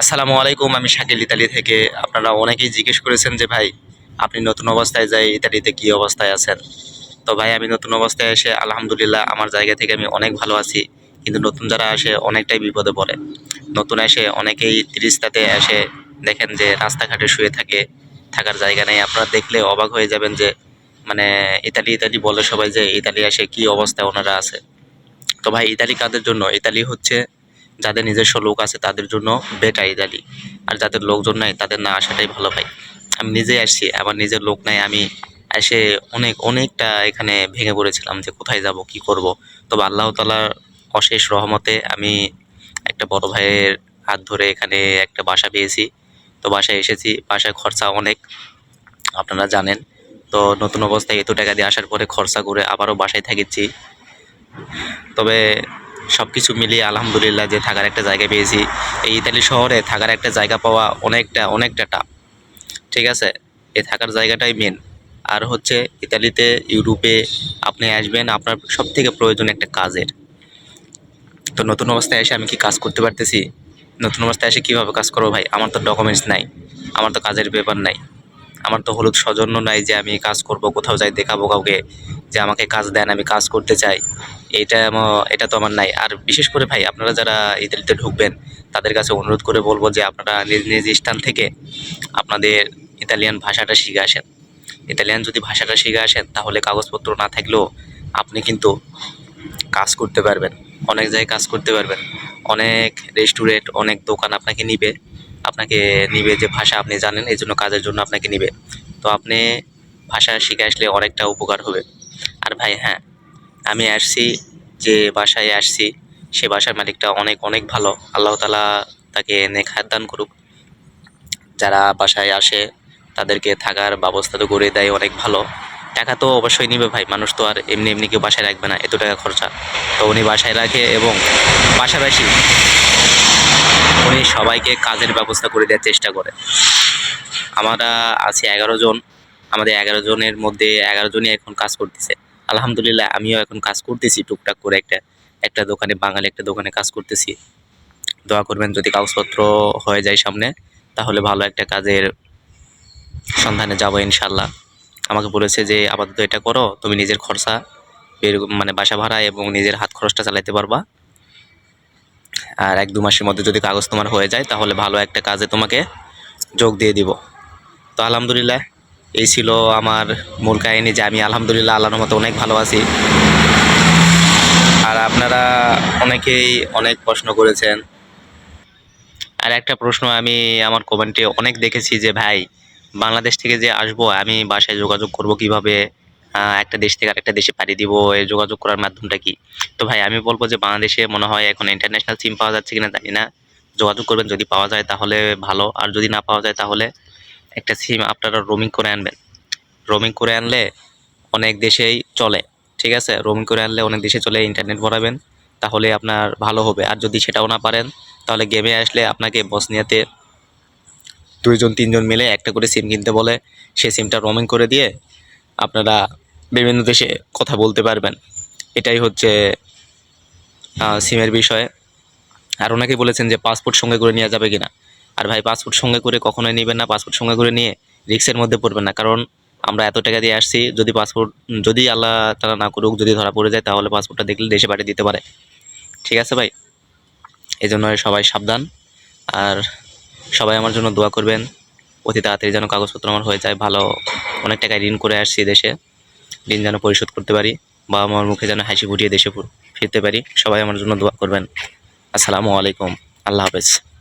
আসসালামু আলাইকুম, আমি শাকিল ইতালি থেকে। আপনারা অনেকেই জিজ্ঞেস করেছেন যে, ভাই, আপনি নতুন অবস্থায় যাই, ইতালিতে কি অবস্থায় আছেন? তো ভাই, আমি নতুন অবস্থায় এসে, আলহামদুলিল্লাহ, আমার জায়গা থেকে আমি অনেক ভালো আছি। কিন্তু নতুন যারা আসে, অনেকটাই বিপদে পড়ে। নতুন এসে, অনেকেই তিরিশটাতে এসে দেখেন যে, রাস্তাঘাটে শুয়ে থাকে, থাকার জায়গা নেই। আপনারা দেখলে অবাক হয়ে যাবেন যে মানে ইতালি ইতালি বলে সবাই যে, ইতালি আসে, কি অবস্থায় ওনারা আছে? তো ভাই, ইতালি কাদের জন্য? ইতালি হচ্ছে যাদের নিজস্ব লোক আছে তাদের জন্য বেটার ইতালি আর যাদের লোকজন নাই তাদের না আসাটাই ভালো ভাই। আমি নিজে আসছি, আমার নিজের লোক নাই, আমি এসে অনেক, অনেকটা এখানে ভেঙে পড়েছিলাম যে কোথায় যাব, কি করব। তবে আল্লাহ তালার অশেষ রহমতে আমি একটা বড় ভাইয়ের হাত ধরে এখানে একটা বাসা পেয়েছি। তো বাসায় এসেছি, বাসায় খরচা অনেক, আপনারা জানেন। তো নতুন অবস্থায় এত টাকা দিয়ে আসার পরে খরচা করে আবারও বাসায় থাকিছি তবে সব কিছু মিলিয়ে আলহামদুলিল্লাহ যে থাকার একটা জায়গা পেয়েছি। এই ইতালি শহরে থাকার একটা জায়গা পাওয়া অনেকটা অনেকটা টাফ ঠিক আছে? এই থাকার জায়গাটাই মেন আর হচ্ছে ইতালিতে, ইউরোপে আপনি আসবেন, আপনার সব থেকে প্রয়োজন একটা কাজের। তো নতুন অবস্থায় এসে আমি কি কাজ করতে পারতেছি? নতুন অবস্থায় এসে কীভাবে কাজ করব ভাই? আমার তো ডকুমেন্টস নাই। আমার তো কাজের পেপার নাই। আমার তো হলুদ সৌজন্য নাই যে আমি কাজ করব, কোথাও যাই দেখাবো কাউকে, যে আমাকে কাজ দেন, আমি কাজ করতে চাই। এটা এটা তো আমার নাই। আর বিশেষ করে ভাই, আপনারা যারা ইতালিতে ঢুকবেন, তাদের কাছে অনুরোধ করে বলব যে আপনারা নিজ নিজ স্থান থেকে আপনাদের ইতালিয়ান ভাষাটা শিখে আসেন। ইতালিয়ান যদি ভাষাটা শিখে আসেন, তাহলে কাগজপত্র না থাকলেও আপনি কিন্তু কাজ করতে পারবেন। অনেক জায়গায় কাজ করতে পারবেন। অনেক রেস্টুরেন্ট অনেক দোকান আপনাকে নিবে। আপনাকে নিবে যে ভাষা আপনি জানেন এই জন্য কাজের জন্য আপনাকে নিবে। তো আপনি ভাষা শিখে আসলে অনেকটা উপকার হবে। আর ভাই হ্যাঁ আমি আসছি যে বাসায় আসছি, সে বাসার মালিকটা অনেক অনেক ভালো। আল্লাহ তালা তাকে নেখাত দান করুক। যারা বাসায় আসে, তাদেরকে থাকার ব্যবস্থা তো করে দেয়, অনেক ভালো। টাকা তো অবশ্যই নিবে ভাই, মানুষ তো আর এমনি এমনি কেউ বাসায় রাখবে না, এত টাকা খরচা। তো উনি বাসায় রাখে এবং পাশাপাশি উনি সবাইকে কাজের ব্যবস্থা করে দেওয়ার চেষ্টা করে। আমরা আছি এগারো জন। আমাদের এগারো জনের মধ্যে এগারো জনই এখন কাজ করতেছে। আলহামদুলিল্লাহ, আমিও এখন কাজ করতেছি টুকটাক করে একটা একটা দোকানে, বাঙালি একটা দোকানে কাজ করতেছি। দোয়া করবেন যদি কাগজপত্র হয়ে যায় সামনে, তাহলে ভালো একটা কাজের সন্ধানে যাব ইনশাল্লাহ আমাকে বলেছে যে, আপাতত এটা করো, তুমি নিজের খরচা বের মানে বাসা ভাড়া এবং নিজের হাত খরচটা চালাতে পারবা। আর এক দু মাসের মধ্যে যদি কাগজ তোমার হয়ে যায়, তাহলে ভালো একটা কাজে তোমাকে যোগ দিয়ে দিব। তো আলহামদুলিল্লাহ, এই ছিল আমার মূল কাহিনী যে আমি আলহামদুলিল্লাহ আল্লাহর মতো অনেক ভালো আছি। আর আপনারা অনেকেই অনেক প্রশ্ন করেছেন। আর একটা প্রশ্ন আমি আমার কমেন্টে অনেক দেখেছি যে, ভাই, বাংলাদেশ থেকে যে আসব, আমি বাসায় যোগাযোগ করব কীভাবে? একটা দেশ থেকে আরেকটা দেশে পাড়ি দিব যোগাযোগ করার মাধ্যমটা কি? তো ভাই, আমি বলব যে বাংলাদেশে মনে হয় এখন ইন্টারন্যাশনাল সিম পাওয়া যাচ্ছে কিনা জানি না। যোগাযোগ করবেন যদি পাওয়া যায় তাহলে ভালো, আর যদি না পাওয়া যায় তাহলে একটা সিম আপনারা রোমিং করে আনবেন। রোমিং করে আনলে অনেক দেশেই চলে, ঠিক আছে? রোমিং করে আনলে অনেক দেশে চলে ইন্টারনেট ভরাবেন, তাহলে আপনার ভালো হবে। আর যদি সেটাও না পারেন, তাহলে গেমে আসলে আপনাকে বসনিয়াতে দুইজন, তিনজন মিলে একটা করে সিম কিনতে বলে। সেই সিমটা রোমিং করে দিয়ে আপনারা বিভিন্ন দেশে কথা বলতে পারবেন। এটাই হচ্ছে সিমের বিষয়ে। আর ওনাকে বলেছেন যে পাসপোর্ট সঙ্গে করে নেওয়া যাবে কিনা। আর ভাই, পাসপোর্ট সঙ্গে করে কখনোই নেবেন না, পাসপোর্ট সঙ্গে করে নিয়ে রিক্সের মধ্যে পড়বেন না। কারণ আমরা এত টাকা দিয়ে আসছি, যদি পাসপোর্ট, যদি আল্লাহ তারা না করুক, যদি ধরা পড়ে যায়, তাহলে পাসপোর্টটা দেখলে দেশে পাঠিয়ে দিতে পারে। ঠিক আছে ভাই? এই জন্য সবাই সাবধান। আর সবাই আমার জন্য দোয়া করবেন। অতি তাড়াতাড়ি যেন কাগজপত্র আমার হয়ে যায়। ভালো অনেক টাকা ঋণ করে আসছি দেশে। ঋণ যেন পরিশোধ করতে পারি, বাবা মার মুখে যেন হাসি ফুটিয়ে দেশে ফিরতে পারি। সবাই আমার জন্য দোয়া করবেন। আসসালামু আলাইকুম। আল্লাহ হাফেজ।